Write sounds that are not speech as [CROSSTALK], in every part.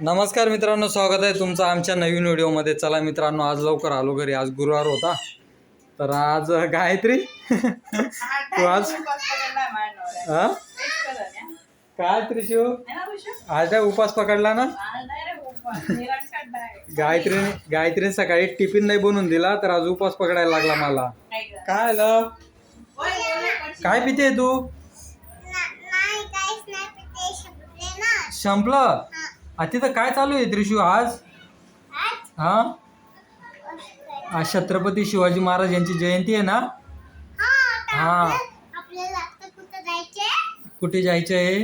नमस्कार मित्रांनो स्वागत आहे तुमचं आमच्या नवीन व्हिडिओमध्ये. चला मित्रांनो आज लवकर आलो घरी. आज गुरुवार होता. तर आज गायत्री? [LAUGHS] तू आज हा? काय त्रिशू आज काय उपास पकडला ना? गायत्रीने गायत्रीने सकाळी टिफिन नाही बनवून दिला तर आज उपास पकडायला लागला मला. काय आलं? काय पिते तू? संपलं आ तिथं काय चालू आहे त्रिशू आज? आज? हा? आज छत्रपती शिवाजी महाराज यांची जयंती आहे ना? हा हा. कुठं जायचे? आहे?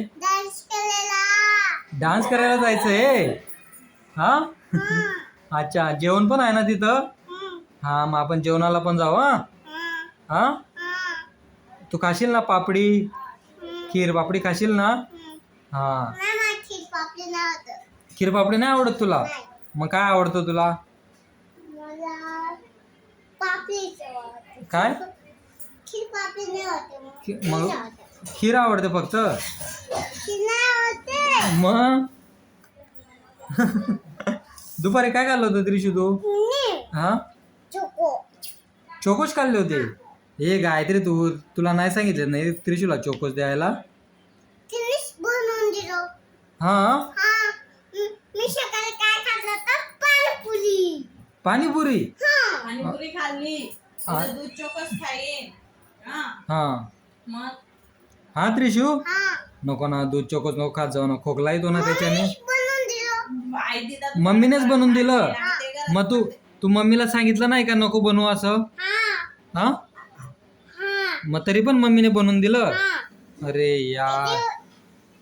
डान्स करायला. जायचं आहे? हा? अच्छा जेवण पण आहे ना तिथं? हा मग आपण जेवणाला पण जाऊ हा? हा. तू खाशील ना पापडी? खीर पापडी खाशील ना. हा. खीर पापडी नाही आवडत तुला? मग काय आवडतं तुला? मला पापडीच आवडते. काय? खीर पापडी नाही आवडते मला. खी- खीर मग आवडते. खीर आवडते फक्त? खीर नाही आवडते. मग? दुपारी काय खाल्लं होतं त्रिशू तू? हा? चोको. चोकोच खाल्ले होते? हे गायत्री तू तुला नाही सांगितलं नाही त्रिशूला चोकोच द्यायला? तिनेच बनवून दिलो. हा? हा म- मी सकाळी काय खाल्लं होतं पाणीपुरी. पाणीपुरी हा. पाणीपुरी खाल्ली. हा. दूध चोकस खाईन. हा. हा. मग? हा त्रिशू? हा. नको ना दूध चोकोच नको खात जाऊ ना. खोकला येतो ना त्याच्याने. मीच बनवून दिलो. आई दिदा मम्मीनेच बनवून दिलं. मग तू तू मम्मीला सांगितलं नाही का नको बनवू असं? हा. हा? हा. मग तरी पण मम्मीने बनवून दिलं? हा. अरे यार.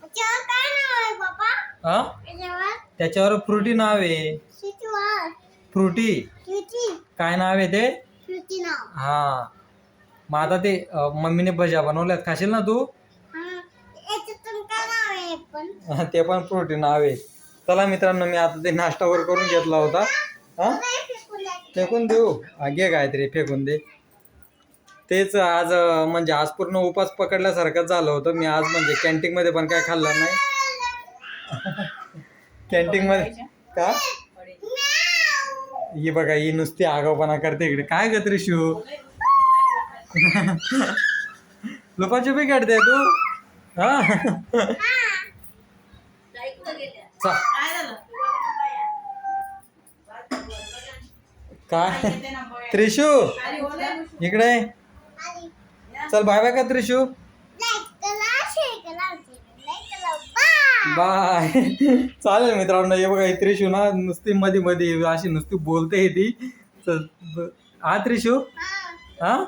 त्याच्यावर काय नाव आहे बाबा हा? त्याच्यावर त्याच्यावर फ्रुटी नाव आहे. शिटवर फ्रुटी. काय नाव आहे ते? हा. मग आता ते अं, मम्मीने भज्या बनवल्यात. खाशील ना तू? हा. याच्यातून काय नाव आहे पण? ते पण फ्रुटी नाव आहे. चला मित्रांनो मी आता ते नाश्ता वर करून घेतला होता. हा? काय फेकून देऊ? हा, घे काहीतरी फेकून दे. तेच आज अं, म्हणजे आज पूर्ण उपास पकडल्यासारखंच झालं होतं. मी आज म्हणजे कॅन्टीन मध्ये पण काय खाल्लं नाही. [LAUGHS] कॅन्टीन मध्ये का? ही बघा ही नुसती आगाऊपणा करते इकडे. काय ग त्रिशू? लुपाछुपी काढते तू? हा? चा- काय? त्रिशू? इकडे. चल बाय बाय का त्रिशू लाईक करा शेअर करा लाईक करा बाय चालेल मित्रांनो हे बघा ही त्रिशू ना नुसती मध्ये मध्ये अशी नुसती बोलते ती हा त्रिशू हा हा हा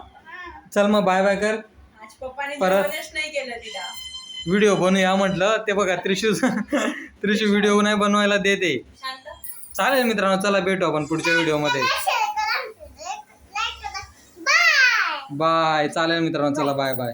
चल मग बाय बाय कर आज पप्पाने परत- व्हिडिओ बनवूया म्हटलं ते बघा त्रिशू त्रिशू व्हिडिओ नाही बनवायला देते चालेल मित्रांनो चला भेटू आपण पुढच्या व्हिडिओमध्ये शेअर करा लाईक करा बाय बाय चालेल मित्रांनो चला बाय बाय